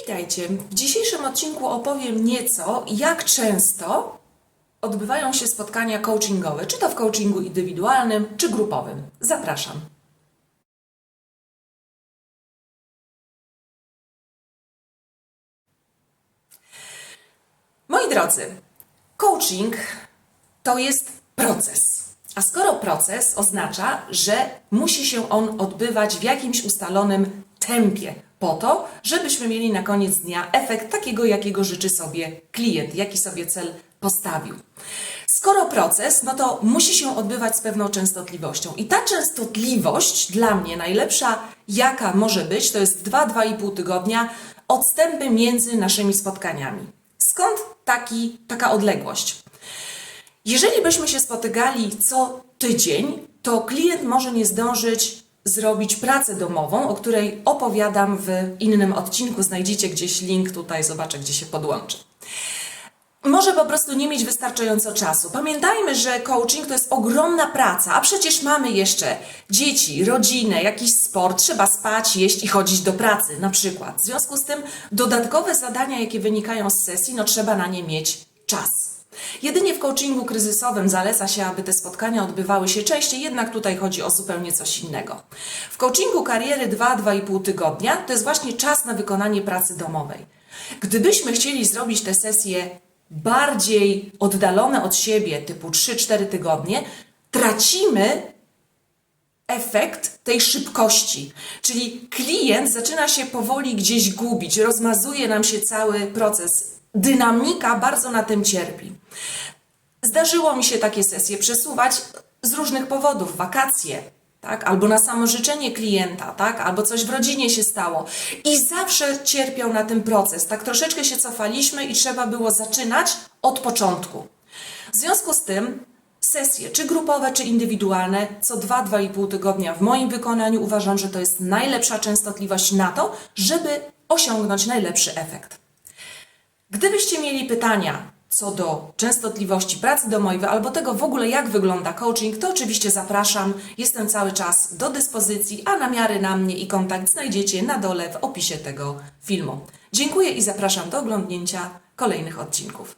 Witajcie. W dzisiejszym odcinku opowiem nieco, jak często odbywają się spotkania coachingowe, czy to w coachingu indywidualnym, czy grupowym. Zapraszam. Moi drodzy, coaching to jest proces. A skoro proces oznacza, że musi się on odbywać w jakimś ustalonym tempie, po to, żebyśmy mieli na koniec dnia efekt takiego, jakiego życzy sobie klient, jaki sobie cel postawił. Skoro proces, no to musi się odbywać z pewną częstotliwością. I ta częstotliwość dla mnie najlepsza, jaka może być, to jest 2-2,5 tygodnia odstępy między naszymi spotkaniami. Skąd taki, taka odległość? Jeżeli byśmy się spotykali co tydzień, to klient może nie zdążyć zrobić pracę domową, o której opowiadam w innym odcinku. Znajdziecie gdzieś link tutaj, zobaczę, gdzie się podłączy. Może po prostu nie mieć wystarczająco czasu. Pamiętajmy, że coaching to jest ogromna praca, a przecież mamy jeszcze dzieci, rodzinę, jakiś sport, trzeba spać, jeść i chodzić do pracy na przykład. W związku z tym dodatkowe zadania, jakie wynikają z sesji, no trzeba na nie mieć czas. W coachingu kryzysowym zaleca się, aby te spotkania odbywały się częściej, jednak tutaj chodzi o zupełnie coś innego. W coachingu kariery 2-2,5 tygodnia to jest właśnie czas na wykonanie pracy domowej. Gdybyśmy chcieli zrobić te sesje bardziej oddalone od siebie, typu 3-4 tygodnie, tracimy efekt tej szybkości. Czyli klient zaczyna się powoli gdzieś gubić, rozmazuje nam się cały proces. Dynamika bardzo na tym cierpi. Zdarzyło mi się takie sesje przesuwać z różnych powodów, wakacje, tak? albo na samo życzenie klienta, tak? albo coś w rodzinie się stało. I zawsze cierpiał na tym proces. Tak troszeczkę się cofaliśmy i trzeba było zaczynać od początku. W związku z tym sesje, czy grupowe, czy indywidualne, co 2-2,5 tygodnia w moim wykonaniu uważam, że to jest najlepsza częstotliwość na to, żeby osiągnąć najlepszy efekt. Gdybyście mieli pytania co do częstotliwości pracy domowej albo tego w ogóle, jak wygląda coaching, to oczywiście zapraszam. Jestem cały czas do dyspozycji, a namiary na mnie i kontakt znajdziecie na dole w opisie tego filmu. Dziękuję i zapraszam do oglądnięcia kolejnych odcinków.